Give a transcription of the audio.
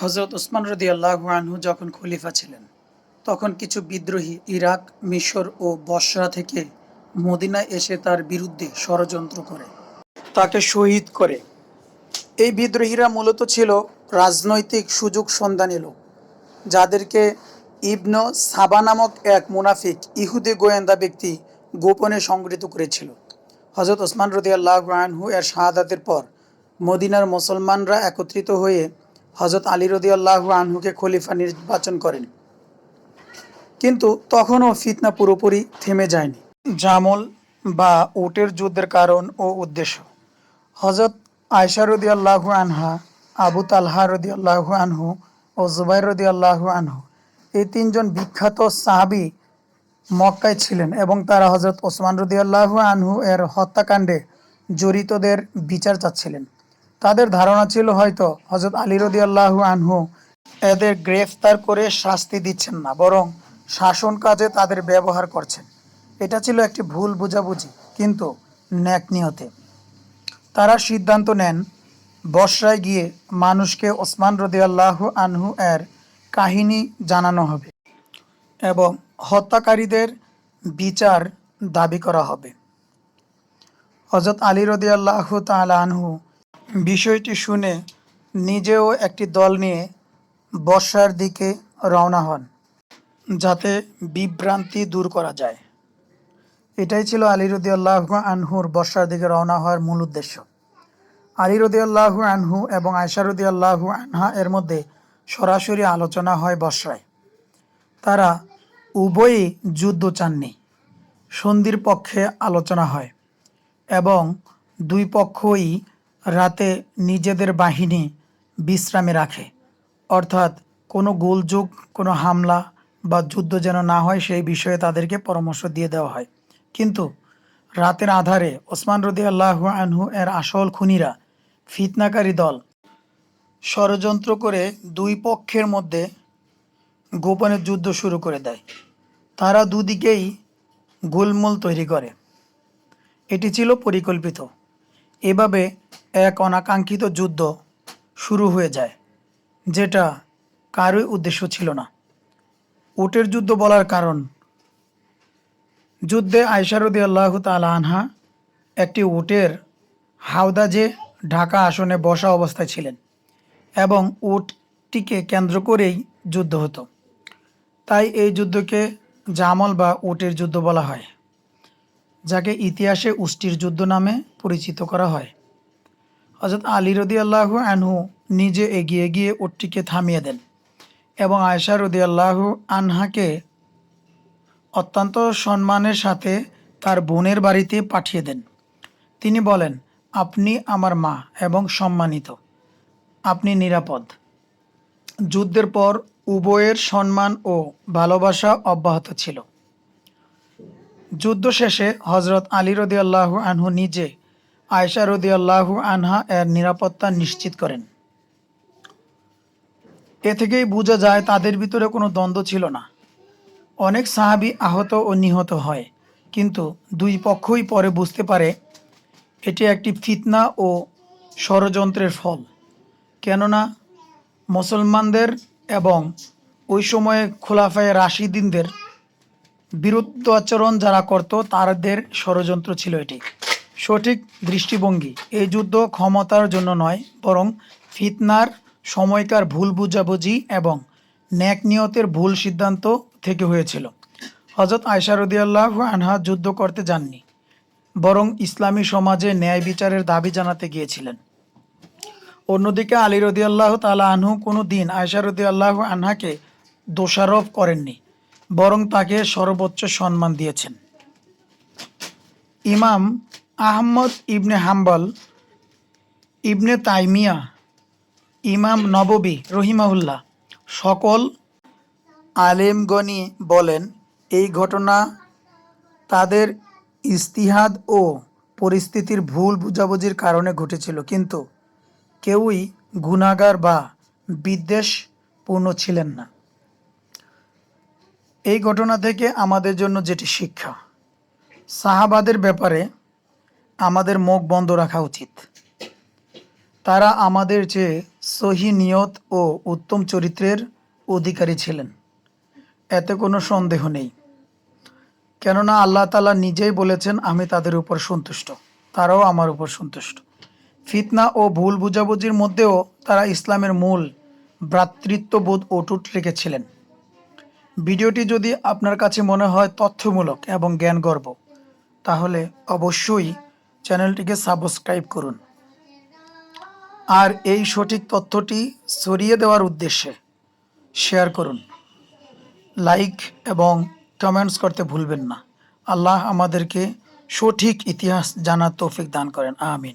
হজরত ওসমান রদি আনহু যখন খলিফা ছিলেন, তখন কিছু বিদ্রোহী ইরাক, মিশর ও বসরা থেকে মদিনায় এসে তার বিরুদ্ধে ষড়যন্ত্র করে। তাকে শহীদ করে। এই বিদ্রোহীরা মূলত ছিল রাজনৈতিক সুযোগ সন্ধানী লোক, যাদেরকে ইবন সাবা নামক এক মুনাফিক ইহুদি গোয়েন্দা ব্যক্তি গোপনে সংগঠিত করেছিল। হজরত ওসমান রদি আল্লাহ আনহু এর শাহাদাতের পর মদিনার মুসলমানরা একত্রিত হয়ে হজরত আলী রদি আল্লাহ আনহুকে খলিফা নির্বাচন করেন। কিন্তু তখনও ফিতনা পুরোপুরি থেমে যায়নি। জামল বা উটের যুদ্ধের কারণ ও উদ্দেশ্য। হজরত আয়সা রদি আল্লাহ আনহা, আবু তালহা রদি আল্লাহ আনহু ও জুবাইর রদি আল্লাহ আনহু এই তিনজন বিখ্যাত সাহাবি মক্কায় ছিলেন এবং তারা হজরত ওসমান রদি আল্লাহ আনহু এর হত্যাকাণ্ডে জড়িতদের বিচার চাচ্ছিলেন। তাদের ধারণা ছিল হয়তো হজরত আলী রদি আল্লাহ আনহু এদের গ্রেফতার করে শাস্তি দিচ্ছেন না, বরং শাসন কাজে তাদের ব্যবহার করছেন। এটা ছিল একটি ভুল বোঝাবুঝি, কিন্তু ন্যাক নিহতে তারা সিদ্ধান্ত নেন, বসরায় গিয়ে মানুষকে ওসমান রদি আল্লাহ আনহু এর কাহিনী জানানো হবে এবং হত্যাকারীদের বিচার দাবি করা হবে। হজরত আলী রদি আল্লাহ তালা আনহু বিষয়টি শুনে নিজেও একটি দল নিয়ে বর্ষার দিকে রওনা হন, যাতে বিভ্রান্তি দূর করা যায়। এটাই ছিল আলী রদি আল্লাহ আনহুর বর্ষার দিকে রওনা হওয়ার মূল উদ্দেশ্য। আলী রদি আনহু এবং আয়সা রদি আনহা এর মধ্যে সরাসরি আলোচনা হয় বর্ষায়। তারা উভয়ই যুদ্ধ চাননি, সন্ধির পক্ষে আলোচনা হয় এবং দুই পক্ষই রাতে নিজেদের বাহিনী বিশ্রামে রাখে। অর্থাৎ কোনো গোলযোগ, কোনো হামলা বা যুদ্ধ যেন না হয় সেই বিষয়ে তাদেরকে পরামর্শ দিয়ে দেওয়া হয়। কিন্তু রাতের আধারে ওসমান রদি আল্লাহ আনহু এর আসল খুনিরা, ফিতনাকারী দল, ষড়যন্ত্র করে দুই পক্ষের মধ্যে গোপনে যুদ্ধ শুরু করে দেয়। তারা দুদিকেই গোলমোল তৈরি করে। এটি ছিল পরিকল্পিত। এভাবে এক অনাকাঙ্ক্ষিত যুদ্ধ শুরু হয়ে যায়, যেটা কারোই উদ্দেশ্য ছিল না। উটের যুদ্ধ বলার কারণ, যুদ্ধে আয়সারদি আল্লাহ তালা আনহা একটি উটের হাওদাজে ঢাকা আসনে বসা অবস্থায় ছিলেন এবং উটটিকে কেন্দ্র করেই যুদ্ধ হতো। তাই এই যুদ্ধকে জামল বা উটের যুদ্ধ বলা হয়। যাকে ইতিহাসে উষ্টির যুদ্ধ নামে পরিচিত করা হয়। হজরত আলী রদি আল্লাহ আনহু নিজে এগিয়ে গিয়ে উটটিকে থামিয়ে দেন এবং আয়সা রদি আল্লাহ আনহাকে অত্যন্ত সম্মানের সাথে তার বোনের বাড়িতে পাঠিয়ে দেন। তিনি বলেন, আপনি আমার মা এবং সম্মানিত। আপনি নিরাপদ। যুদ্ধের পর উভয়ের সম্মান ও ভালোবাসা অব্যাহত ছিল। যুদ্ধ শেষে হজরত আলী রদি আল্লাহ আনহু নিজে আয়সা রদি আল্লাহ আনহা এর নিরাপত্তা নিশ্চিত করেন। এ থেকেই বোঝা যায় তাদের ভিতরে কোনো দ্বন্দ্ব ছিল না। অনেক সাহাবি আহত ও নিহত হয়, কিন্তু দুই পক্ষই পরে বুঝতে পারে এটি একটি ফিতনা ও ষড়যন্ত্রের ফল। কেননা মুসলমানদের এবং ওই সময়ে খোলাফায় রাশিদিনদের বিরুদ্ধ আচরণ যারা করত, তাদের ষড়যন্ত্র ছিল এটি। সঠিক দৃষ্টিভঙ্গি। এই যুদ্ধ ক্ষমতার জন্য নয়, বরং ফিতনার সময়কার ভুল বুঝাবুঝি এবং ন্যাক নিয়তের ভুল সিদ্ধান্ত থেকে হয়েছিল। হজরত আয়সা রদিয়াল্লাহ আনহা যুদ্ধ করতে যাননি, বরং ইসলামী সমাজে ন্যায় বিচারের দাবি জানাতে গিয়েছিলেন। অন্যদিকে আলী রদিয়াল্লাহ তালা আনহু কোনো দিন আয়সা রদিয়াল্লাহ আনহাকে দোষারোপ করেননি। বরং তাকে সর্বোচ্চ সম্মান দিয়েছেন। ইমাম আহমদ ইবনে হাম্বল, ইবনে তাইমিয়া, ইমাম নববী রহিমাউল্লাহ সকল আলেমগণি বলেন, এই ঘটনা তাদের ইস্তিহাদ ও পরিস্থিতির ভুল বুঝাবুঝির কারণে ঘটেছিল, কিন্তু কেউই গুণাগার বা বিদ্বেষপূর্ণ ছিলেন না। এই ঘটনা থেকে আমাদের জন্য যেটি শিক্ষা, সাহাবাদের ব্যাপারে আমাদের মুখ বন্ধ রাখা উচিত। তারা আমাদের চেয়ে সহি নিয়ত ও উত্তম চরিত্রের অধিকারী ছিলেন। এতে কোনো সন্দেহ নেই। কেননা আল্লাহ তালা নিজেই বলেছেন, আমি তাদের উপর সন্তুষ্ট। তারাও আমার উপর সন্তুষ্ট। ফিতনা ও ভুল বুঝাবুঝির মধ্যেও তারা ইসলামের মূল ভ্রাতৃত্ববোধ অটুট রেখেছিলেন। ভিডিওটি যদি আপনার কাছে মনে হয় তথ্যমূলক এবং জ্ঞানগর্ব, তাহলে অবশ্যই চ্যানেলটিকে সাবস্ক্রাইব করুন। আর এই সঠিক তথ্যটি ছড়িয়ে দেওয়ার উদ্দেশ্যে শেয়ার করুন। লাইক এবং কমেন্টস করতে ভুলবেন না। আল্লাহ আমাদেরকে সঠিক ইতিহাস জানার তৌফিক দান করেন। আমিন।